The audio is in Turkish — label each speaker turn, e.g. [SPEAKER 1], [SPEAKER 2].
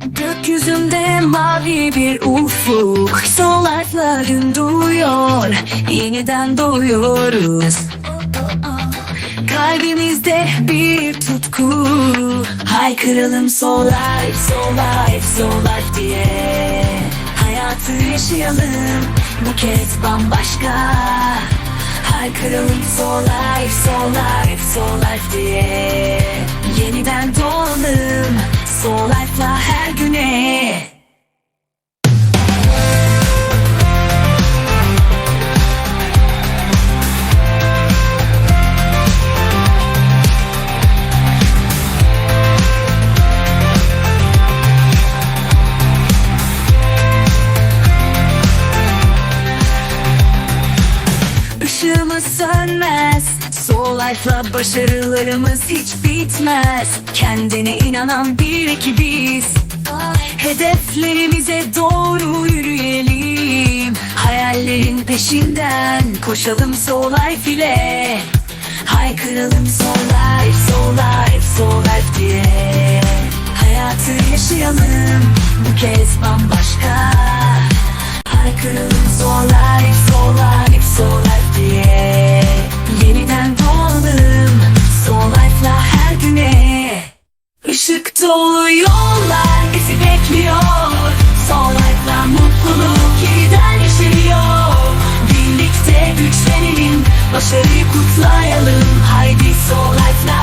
[SPEAKER 1] Gökyüzünde mavi bir ufuk Solarla gün doğuyor Yeniden doğuyoruz. Kalbimizde bir tutku. Haykıralım so life, so life, so life diye. Hayatı yaşayalım bu kez bambaşka. Haykıralım so life, so life, so life diye. Yeniden doğalım Işığımız sönmez. Soul Life'la başarılarımız hiç bitmez. Kendine inanan bir ekibiz. Hedeflerimize doğru yürüyelim. Hayallerin peşinden koşalım Soul Life ile. Haykıralım Soul Life, Soul Life, Soul Life diye. Hayatı yaşayalım bu kez bambaşka. Haykıralım so life, kutlayalım. Haydi so ele hayallerimiz